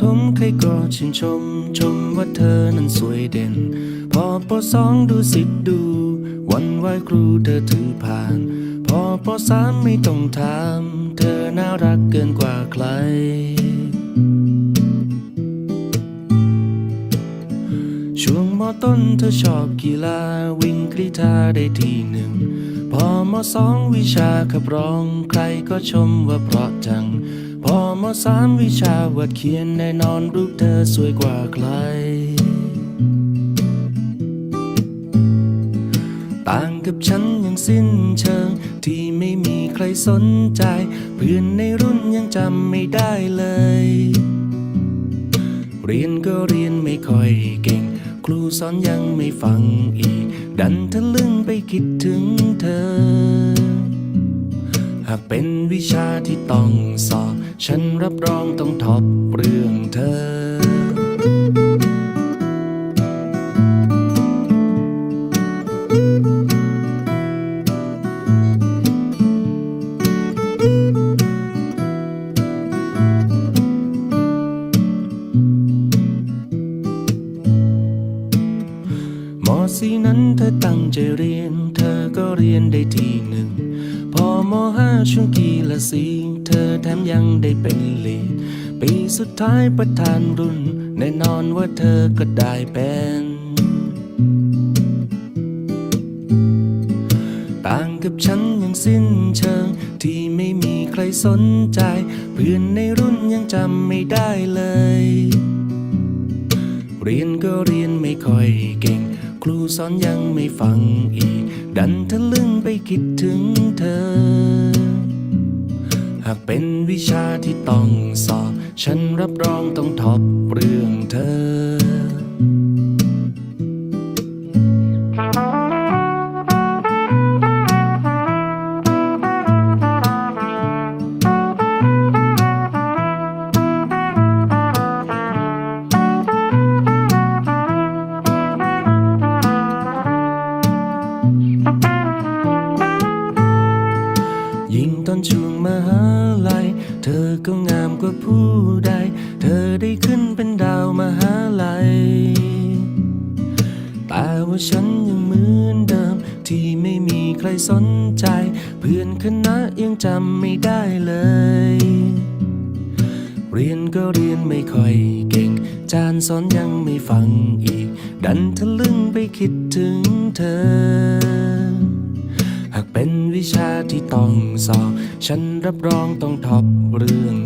ถมใครก็ชื่นชม ชมว่าเธอนั้นสวยเด่น พอปสองดูสิดู วันไหวครูเธอถือผ่าน พอปสามไม่ต้องถาม เธอน่ารักเกินกว่าใคร ช่วงมอต้นเธอชอบกีฬาวิ่งกรีธาได้ทีหนึ่ง พอมอสองวิชาขับร้องใครก็ชมว่าเพราะจัง สามวิชาวาดเขียนแน่นอนรูปเธอสวยกว่าใคร ต่างกับฉันยังสิ้นเชิง ที่ไม่มีใครสนใจ เพื่อนในรุ่นยังจำไม่ได้เลย เรียนก็เรียนไม่ค่อยเก่ง ครูสอนยังไม่ฟังอีก ดันทะลึ่งไปคิดถึงเธอ หากเป็นวิชาที่ต้องสอบ ฉันรับรองต้องท็อปเรื่องเธอ มอสีนั้นเธอตั้งใจเรียน เธอก็เรียนได้ทีหนึ่ง พอมห้าช่วงกีฬาสีเธอแถมยังได้เป็นลีดปีสุดท้ายประธานรุ่น แน่นอนว่าเธอก็ได้เป็นต่างกับฉันยังสิ้นเชิง ที่ไม่มีใครสนใจ เพื่อนในรุ่นยังจำไม่ได้เลย เรียนก็เรียนไม่ค่อยเก่ง ครูสอนยังไม่ฟังอีก ดันทะลึ่งไปคิดถึงเธอ หากเป็นวิชาที่ต้องสอบ ฉันรับรองต้องทอเรื่องเธอ ยิ่งตอนช่วงมหาลัย เธอก็งามกว่าผู้ใด เธอได้ขึ้นเป็นดาวมหาลัย แต่ว่าฉันยังเหมือนเดิม ที่ไม่มีใครสนใจ เพื่อนคณะยังจำไม่ได้เลย เรียนก็เรียนไม่ค่อยเก่ง จานสอนยังไม่ฟังอีก ดันทะลึ่งไปคิดถึงเธอ เป็นวิชาที่ต้องสอบ ฉันรับรองต้องท็อปเรื่อง